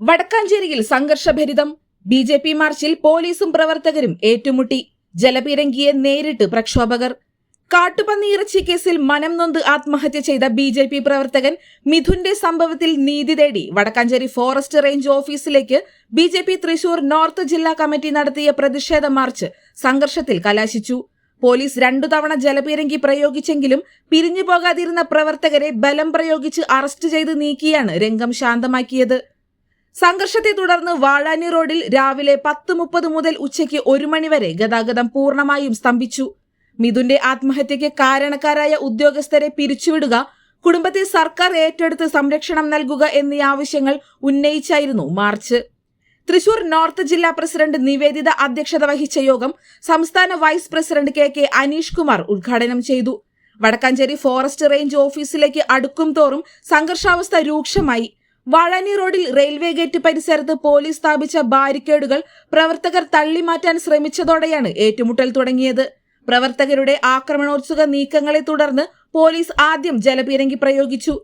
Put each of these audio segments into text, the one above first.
വടക്കാഞ്ചേരിയിൽ സംഘർഷഭരിതം B J P മാർച്ചിൽ പോലീസും പ്രവർത്തകരും ഏറ്റുമുട്ടി. ജലപീരങ്കിയെ നേരിട്ട് പ്രക്ഷോഭകർ. കാട്ടുപന്നി ഇറച്ചി കേസിൽ മനം നൊന്ത് ആത്മഹത്യ ചെയ്ത ബി ജെ പി പ്രവർത്തകൻ മിഥുന്റെ സംഭവത്തിൽ നീതി തേടി വടക്കാഞ്ചേരി ഫോറസ്റ്റ് റേഞ്ച് ഓഫീസിലേക്ക് B J P Thrissur north ജില്ലാ കമ്മിറ്റി നടത്തിയ പ്രതിഷേധ മാർച്ച് സംഘർഷത്തിൽ കലാശിച്ചു. പോലീസ് രണ്ടു തവണ ജലപീരങ്കി പ്രയോഗിച്ചെങ്കിലും പിരിഞ്ഞു പോകാതിരുന്ന പ്രവർത്തകരെ ബലം പ്രയോഗിച്ച് അറസ്റ്റ് ചെയ്ത് നീക്കിയാണ് രംഗം ശാന്തമാക്കിയത്. സംഘർഷത്തെ തുടർന്ന് വാഴാനി റോഡിൽ രാവിലെ പത്ത് മുപ്പത് മുതൽ ഉച്ചയ്ക്ക് ഒരു മണിവരെ ഗതാഗതം പൂർണമായും സ്തംഭിച്ചു. മിഥുന്റെ ആത്മഹത്യയ്ക്ക് കാരണക്കാരായ ഉദ്യോഗസ്ഥരെ പിരിച്ചുവിടുക കുടുംബത്തെ സർക്കാർ ഏറ്റെടുത്ത് സംരക്ഷണം നൽകുക എന്നീ ആവശ്യങ്ങൾ ഉന്നയിച്ചായിരുന്നു മാർച്ച്. തൃശൂർ നോർത്ത് ജില്ലാ പ്രസിഡന്റ് നിവേദിത അധ്യക്ഷത വഹിച്ച യോഗം സംസ്ഥാന vice president K K Aneesh Kumar ഉദ്ഘാടനം ചെയ്തു. വടക്കാഞ്ചേരി ഫോറസ്റ്റ് റേഞ്ച് ഓഫീസിലേക്ക് അടുക്കും തോറും സംഘർഷാവസ്ഥ രൂക്ഷമായി. വാഴാനി റോഡിൽ റെയിൽവേ ഗേറ്റ് പരിസരത്ത് പോലീസ് സ്ഥാപിച്ച ബാരിക്കേഡുകൾ പ്രവർത്തകർ തള്ളിമാറ്റാൻ ശ്രമിച്ചതോടെയാണ് ഏറ്റുമുട്ടൽ തുടങ്ങിയത്. പ്രവർത്തകരുടെ ആക്രമണോത്സുക നീക്കങ്ങളെ തുടർന്ന് പോലീസ് ആദ്യം ജലപീരങ്കി പ്രയോഗിച്ചു.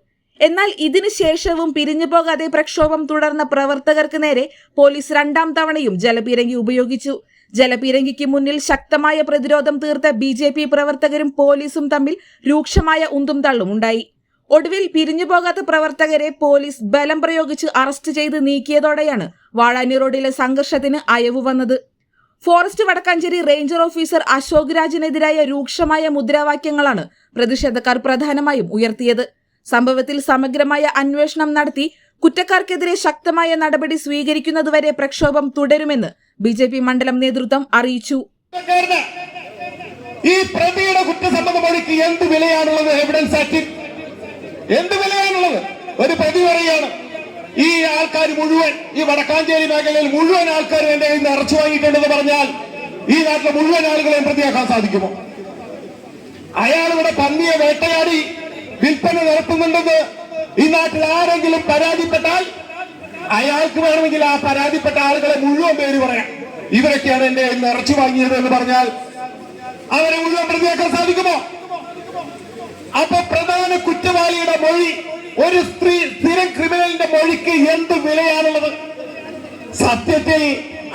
എന്നാൽ ഇതിനു ശേഷവും പിരിഞ്ഞു പോകാതെ പ്രക്ഷോഭം തുടർന്ന പ്രവർത്തകർക്ക് നേരെ പോലീസ് രണ്ടാം തവണയും ജലപീരങ്കി ഉപയോഗിച്ചു. ജലപീരങ്കിക്ക് മുന്നിൽ ശക്തമായ പ്രതിരോധം തീർത്ത ബി പ്രവർത്തകരും പോലീസും തമ്മിൽ രൂക്ഷമായ ഉന്തും തള്ളും ഉണ്ടായി. ഒടുവിൽ പിരിഞ്ഞു പോകാത്ത പ്രവർത്തകരെ പോലീസ് ബലം പ്രയോഗിച്ച് അറസ്റ്റ് ചെയ്ത് നീക്കിയതോടെയാണ് വാഴാനി റോഡിലെ സംഘർഷത്തിന് അയവ് വന്നത്. Forest Vadakkanchery ranger officer Ashok രാജിനെതിരായ രൂക്ഷമായ മുദ്രാവാക്യങ്ങളാണ് പ്രതിഷേധക്കാർ പ്രധാനമായും ഉയർത്തിയത്. സംഭവത്തിൽ സമഗ്രമായ അന്വേഷണം നടത്തി കുറ്റക്കാർക്കെതിരെ ശക്തമായ നടപടി സ്വീകരിക്കുന്നതുവരെ പ്രക്ഷോഭം തുടരുമെന്ന് ബി ജെ പി മണ്ഡലം നേതൃത്വം അറിയിച്ചു. ഈ പ്രതിയുടെ കുറ്റസമ്മത എന്ത് വിലയാണുള്ളത്? എവിഡൻസ് ആക്ടിൽ എന്ത് വിലയാണുള്ളത്? ഒരു പ്രതി പറയാണ് ഈ ആൾക്കാർ മുഴുവൻ ഈ വടക്കാഞ്ചേരി മേഖലയിൽ മുഴുവൻ ആൾക്കാരും എന്റെ കയ്യിൽ നിന്ന് ഇറച്ചു വാങ്ങിയിട്ടുണ്ടെന്ന് പറഞ്ഞാൽ ഈ നാട്ടിലെ മുഴുവൻ ആളുകളെയും പ്രതിയാക്കാൻ സാധിക്കുമോ? അയാൾ ഇവിടെ പന്നിയെ വേട്ടയാടി വിൽപ്പന നടത്തുന്നുണ്ടെന്ന് ഈ നാട്ടിൽ ആരെങ്കിലും പരാതിപ്പെട്ടാൽ അയാൾക്ക് വേണമെങ്കിൽ ആ പരാതിപ്പെട്ട ആളുകളെ മുഴുവൻ പേര് പറയാം. ഇവരൊക്കെയാണ് എന്റെ നിന്ന് ഇറച്ചി വാങ്ങിയത് എന്ന് പറഞ്ഞാൽ അവരെ മുഴുവൻ പ്രതിയാക്കാൻ സാധിക്കുമോ? അപ്പൊ പ്രധാന കുറ്റവാളിയുടെ മൊഴി ഒരു സ്ത്രീ സ്ഥിരം ക്രിമിനലിന്റെ മൊഴിക്ക് എന്ത് വിലയാണുള്ളത്? സത്യത്തിൽ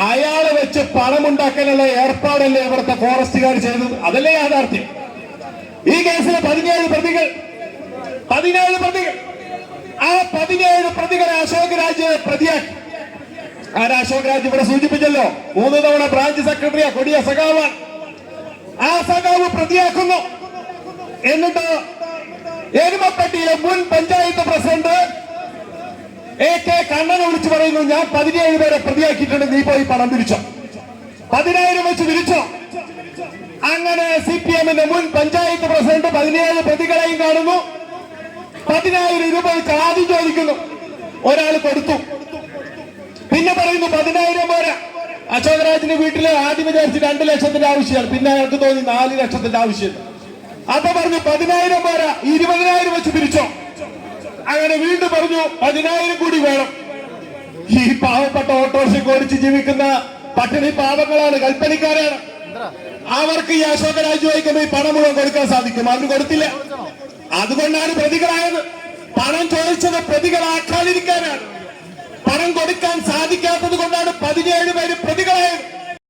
അയാളെ വെച്ച് പണമുണ്ടാക്കാനുള്ള ഏർപ്പാടല്ലേ ഇവിടുത്തെ ഫോറസ്റ്റുകാർ ചെയ്തത്? അതല്ലേ യാഥാർത്ഥ്യം. ഈ കേസിലെ പതിനേഴ് പ്രതികൾ പതിനേഴ് പ്രതികൾ ആ പതിനേഴ് പ്രതികളെ അശോക് രാജ് പ്രതിയാക്കി. ആരാ അശോക് രാജ് ഇവിടെ സൂചിപ്പിച്ചല്ലോ? മൂന്ന് തവണ ബ്രാഞ്ച് സെക്രട്ടറിയാ കൊടിയ സഖാവാണ് ആ സഖാവ് പ്രതിയാക്കുന്നു. എന്നിട്ട് എരുമപ്പെട്ടിയിലെ മുൻ പഞ്ചായത്ത് പ്രസിഡന്റ് എ കെ കണ്ണനെ വിളിച്ചു പറയുന്നു ഞാൻ പതിനേഴ് പേരെ പ്രതിയാക്കിയിട്ടുണ്ട് നീ പോയി പണം പിരിച്ചോ പതിനായിരം വെച്ച് പിരിച്ചോ അങ്ങനെ സി പി എമ്മിന്റെ മുൻ പഞ്ചായത്ത് പ്രസിഡന്റ് പതിനേഴ് പ്രതികളെയും കാണുന്നു. പതിനായിരം രൂപ ആദ്യം ചോദിക്കുന്നു ഒരാൾ കൊടുത്തു. പിന്നെ പറയുന്നു പതിനായിരം പോരാ. അശോകരാജിന്റെ വീട്ടിലെ ആദ്യം വിചാരിച്ച് രണ്ട് ലക്ഷത്തിന്റെ ആവശ്യമാണ് പിന്നെ അയാൾക്ക് തോന്നി നാല് ലക്ഷത്തിന്റെ ആവശ്യം അപ്പൊ പറഞ്ഞു പതിനായിരം പേര ഇരുപതിനായിരം വെച്ച് പിരിച്ചോ അങ്ങനെ വീണ്ടും പറഞ്ഞു പതിനായിരം കൂടി വേണം. ഈ പാവപ്പെട്ട ഓട്ടോറിക്ഷ ഓടിച്ച് ജീവിക്കുന്ന പട്ടിണി പാവങ്ങളാണ് കൽപ്പനിക്കാരാണ് അവർക്ക് ഈ അശോക വഹിക്കുമ്പോൾ ഈ പണം മുഴുവൻ കൊടുക്കാൻ സാധിക്കും. അവർ കൊടുത്തില്ല. അതുകൊണ്ടാണ് പ്രതികളായത്. പണം ചോദിച്ചത് പ്രതികളാക്കാതിരിക്കാനാണ്. പണം കൊടുക്കാൻ സാധിക്കാത്തത് കൊണ്ടാണ് പതിനേഴ് പേര് പ്രതികളായത്.